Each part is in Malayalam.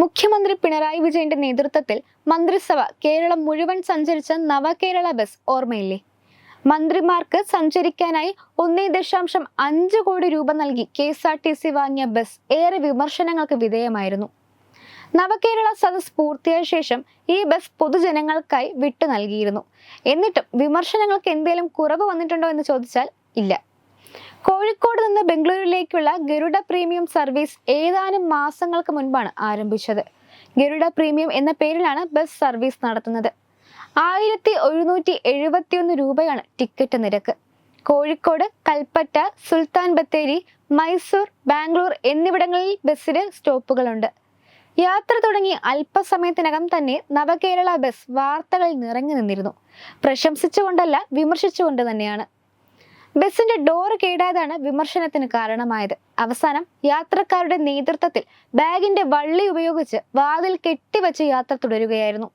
മുഖ്യമന്ത്രി പിണറായി വിജയന്റെ നേതൃത്വത്തിൽ മന്ത്രിസഭ കേരളം മുഴുവൻ സഞ്ചരിച്ച നവകേരള ബസ് ഓർമ്മയില്ലേ? മന്ത്രിമാർക്ക് സഞ്ചരിക്കാനായി ഒന്നേ ദശാംശം അഞ്ച് കോടി രൂപ നൽകി K S R T C വാങ്ങിയ ബസ് ഏറെ വിമർശനങ്ങൾക്ക് വിധേയമായിരുന്നു. നവകേരള സദസ് പൂർത്തിയായ ശേഷം ഈ ബസ് പൊതുജനങ്ങൾക്കായി വിട്ടു നൽകിയിരുന്നു. എന്നിട്ടും വിമർശനങ്ങൾക്ക് എന്തെങ്കിലും കുറവ് വന്നിട്ടുണ്ടോ എന്ന് ചോദിച്ചാൽ ഇല്ല. കോഴിക്കോട് നിന്ന് ബംഗളൂരുവിലേക്കുള്ള ഗരുഡ പ്രീമിയം സർവീസ് ഏതാനും മാസങ്ങൾക്ക് മുൻപാണ് ആരംഭിച്ചത്. ഗരുഡ പ്രീമിയം എന്ന പേരിലാണ് ബസ് സർവീസ് നടത്തുന്നത്. ആയിരത്തി ഒരുന്നൂറ്റി എഴുപത്തിയൊന്ന് രൂപയാണ് ടിക്കറ്റ് നിരക്ക്. കോഴിക്കോട് കൽപ്പറ്റ സുൽത്താൻ ബത്തേരി മൈസൂർ ബാംഗ്ലൂർ എന്നിവിടങ്ങളിൽ ബസ്സിന് സ്റ്റോപ്പുകളുണ്ട്. യാത്ര തുടങ്ങി അല്പസമയത്തിനകം തന്നെ നവകേരള ബസ് വാർത്തകളിൽ നിറഞ്ഞു നിന്നിരുന്നു. പ്രശംസിച്ചുകൊണ്ടല്ല വിമർശിച്ചുകൊണ്ട് തന്നെയാണ്. ബസിന്റെ ഡോർ കേടായതാണ് വിമർശനത്തിന് കാരണമായത്. അവസാനം യാത്രക്കാരുടെ നേതൃത്വത്തിൽ ബാഗിന്റെ വള്ളി ഉപയോഗിച്ച് വാതിൽ കെട്ടിവച്ച് യാത്ര തുടരുകയായിരുന്നു.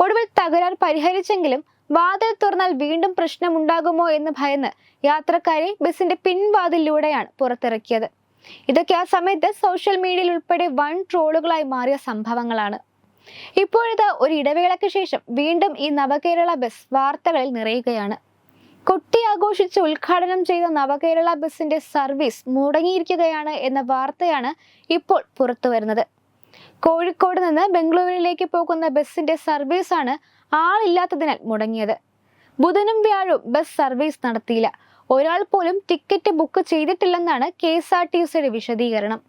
ഒടുവിൽ തകരാർ പരിഹരിച്ചെങ്കിലും വാതിൽ തുറന്നാൽ വീണ്ടും പ്രശ്നമുണ്ടാകുമോ എന്ന് ഭയന്ന് യാത്രക്കാരെ ബസിന്റെ പിൻവാതിലൂടെയാണ് പുറത്തിറക്കിയത്. ഇതൊക്കെ ആ സമയത്ത് സോഷ്യൽ മീഡിയയിൽ ഉൾപ്പെടെ വൺ ട്രോളുകളായി മാറിയ സംഭവങ്ങളാണ്. ഇപ്പോഴിത് ഒരു ഇടവേളയ്ക്ക് ശേഷം വീണ്ടും ഈ നവകേരള ബസ് വാർത്തകളിൽ നിറയുകയാണ്. കൊട്ടി ആഘോഷിച്ച് ഉദ്ഘാടനം ചെയ്ത നവകേരള ബസിന്റെ സർവീസ് മുടങ്ങിയിരിക്കുകയാണ് എന്ന വാർത്തയാണ് ഇപ്പോൾ പുറത്തു വരുന്നത്. കോഴിക്കോട് നിന്ന് ബംഗളൂരുവിലേക്ക് പോകുന്ന ബസിന്റെ സർവീസാണ് ആളില്ലാത്തതിനാൽ മുടങ്ങിയത്. ബുധനും വ്യാഴവും ബസ് സർവീസ് നടത്തിയില്ല. ഒരാൾ പോലും ടിക്കറ്റ് ബുക്ക് ചെയ്തിട്ടില്ലെന്നാണ് കെ എസ് ആർ ടി സിയുടെ വിശദീകരണം.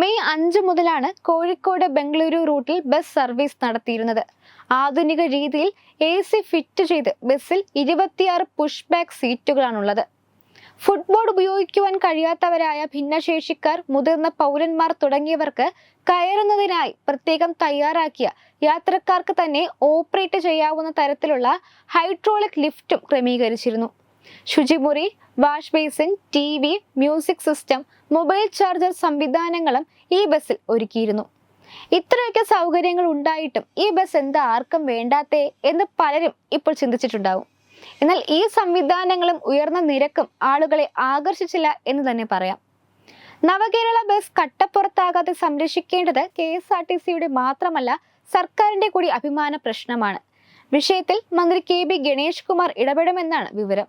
മെയ് അഞ്ച് മുതലാണ് കോഴിക്കോട് ബംഗളൂരു റൂട്ടിൽ ബസ് സർവീസ് നടത്തിയിരുന്നത്. ആധുനിക രീതിയിൽ എ സി ഫിറ്റ് ചെയ്ത് ബസ്സിൽ ഇരുപത്തിയാറ് പുഷ് ബാക്ക് സീറ്റുകളാണുള്ളത്. ഫുട്ബോൾ ഉപയോഗിക്കുവാൻ കഴിയാത്തവരായ ഭിന്നശേഷിക്കാർ മുതിർന്ന പൗരന്മാർ തുടങ്ങിയവർക്ക് കയറുന്നതിനായി പ്രത്യേകം തയ്യാറാക്കിയ യാത്രക്കാർക്ക് തന്നെ ഓപ്പറേറ്റ് ചെയ്യാവുന്ന തരത്തിലുള്ള ഹൈഡ്രോളിക് ലിഫ്റ്റും ക്രമീകരിച്ചിരുന്നു. ശുചിമുറി wash basin T V music system mobile charger സംവിധാനങ്ങളും ഈ ബസ്സിൽ ഒരുക്കിയിരുന്നു. ഇത്രയൊക്കെ സൗകര്യങ്ങൾ ഉണ്ടായിട്ടും ഈ ബസ് എന്താ ആർക്കും വേണ്ടാത്തേ എന്ന് പലരും ഇപ്പോൾ ചിന്തിച്ചിട്ടുണ്ടാവും. എന്നാൽ ഈ സംവിധാനങ്ങളും ഉയർന്ന നിരക്കും ആളുകളെ ആകർഷിച്ചില്ല എന്ന് തന്നെ പറയാം. നവകേരള ബസ് കട്ടപ്പുറത്താകാതെ സംരക്ഷിക്കേണ്ടത് കെ എസ് ആർ ടി സിയുടെ മാത്രമല്ല സർക്കാരിന്റെ കൂടി അഭിമാന പ്രശ്നമാണ്. വിഷയത്തിൽ മന്ത്രി കെ ബി ഗണേഷ് കുമാർ ഇടപെടുമെന്നാണ് വിവരം.